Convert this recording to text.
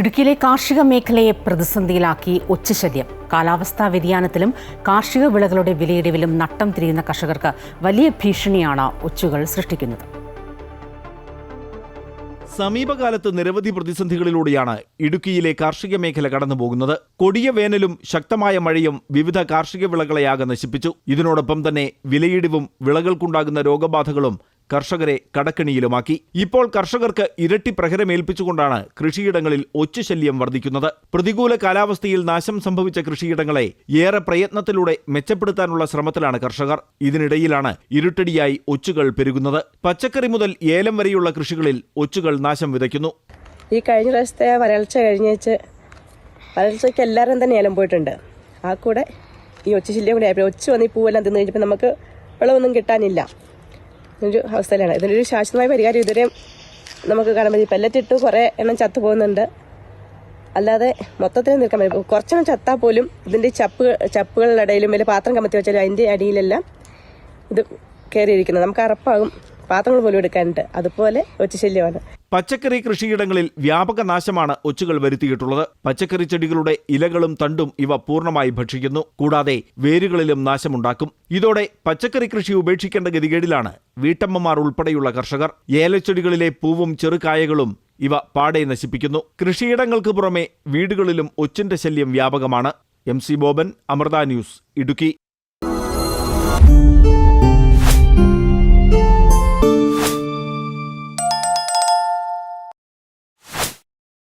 ഇടുക്കിയിലെ കാർഷിക മേഖലയെ പ്രതിസന്ധിയിലാക്കി ഒച്ചശല്യം കാലാവസ്ഥാ വ്യതിയാനത്തിലും കാർഷിക വിളകളുടെ വിലയിടിവിലും നട്ടം തിരിയുന്ന കർഷകർക്ക് വലിയ ഭീഷണിയാണ് ഒച്ചുകൾ സൃഷ്ടിക്കുന്നത്. സമീപകാലത്ത് നിരവധി പ്രതിസന്ധികളിലൂടെയാണ് ഇടുക്കിയിലെ കാർഷിക മേഖല കടന്നുപോകുന്നത്. കൊടിയ വേനലും ശക്തമായ മഴയും വിവിധ കാർഷിക വിളകളെയാകെ നശിപ്പിച്ചു. ഇതിനോടൊപ്പം തന്നെ വിലയിടിവും വിളകൾക്കുണ്ടാകുന്ന രോഗബാധകളും കർഷകരെ കടക്കെണിയിലുമാക്കി. ഇപ്പോൾ കർഷകർക്ക് ഇരട്ടി പ്രഹരമേൽപ്പിച്ചുകൊണ്ടാണ് കൃഷിയിടങ്ങളിൽ ഒച്ചുശല്യം വർദ്ധിക്കുന്നത്. പ്രതികൂല കാലാവസ്ഥയിൽ നാശം സംഭവിച്ച കൃഷിയിടങ്ങളെ ഏറെ പ്രയത്നത്തിലൂടെ മെച്ചപ്പെടുത്താനുള്ള ശ്രമത്തിലാണ് കർഷകർ. ഇതിനിടയിലാണ് ഇരുട്ടടിയായി ഒച്ചുകൾ പെരുകുന്നത്. പച്ചക്കറി മുതൽ ഏലം വരെയുള്ള കൃഷികളിൽ ഒച്ചുകൾ നാശം വിതയ്ക്കുന്നു. ഈ കഴിഞ്ഞ പ്രാവശ്യത്തെ വരൾച്ച കഴിഞ്ഞേച്ച് വരൾച്ചയ്ക്ക് എല്ലാവരും തന്നെ ഏലം പോയിട്ടുണ്ട്. ആ കൂടെ ഈ ഒച്ച ശല്യം കൂടെ ഒച്ച വന്ന് ഈ പൂവെല്ലാം തിന്നു കഴിഞ്ഞപ്പോൾ നമുക്ക് വെള്ളമൊന്നും കിട്ടാനില്ല. ഒരു അവസ്ഥയിലാണ്. ഇതിനൊരു ശാശ്വതമായ പരിഹാരം ഇതുവരെയും നമുക്ക് കാണാൻ പറ്റും. പെല്ലറ്റിട്ട് കുറേ എണ്ണം ചത്തു പോകുന്നുണ്ട്. അല്ലാതെ മൊത്തത്തിൽ നിൽക്കാൻ പറ്റും കുറച്ചെണ്ണം ചത്താൽ പോലും ഇതിന്റെ ചപ്പ് ചപ്പുകളുടെ ഇടയിലും വലിയ പാത്രം കമത്തി വെച്ചാലും അതിന്റെ അടിയിലെല്ലാം ഇത് കയറിയിരിക്കുന്നത് നമുക്ക് അറപ്പാകും. പാത്രങ്ങൾ പോലും എടുക്കാനുണ്ട്. അതുപോലെ ഒച്ച ശല്യമാണ്. പച്ചക്കറി കൃഷിയിടങ്ങളിൽ വ്യാപക നാശമാണ് ഒച്ചുകൾ വരുത്തിയിട്ടുള്ളത്. പച്ചക്കറി ചെടികളുടെ ഇലകളും തണ്ടും ഇവ പൂർണമായി ഭക്ഷിക്കുന്നു. കൂടാതെ വേരുകളിലും നാശമുണ്ടാക്കും. ഇതോടെ പച്ചക്കറി കൃഷി ഉപേക്ഷിക്കേണ്ട ഗതികേടിലാണ് വീട്ടമ്മമാർ ഉൾപ്പെടെയുള്ള കർഷകർ. ഏലച്ചെടികളിലെ പൂവും ചെറുകായകളും ഇവ പാടെ നശിപ്പിക്കുന്നു. കൃഷിയിടങ്ങൾക്ക് പുറമെ വീടുകളിലും ഒച്ചിന്റെ ശല്യം വ്യാപകമാണ്. M C Boban Amrita news Idukki.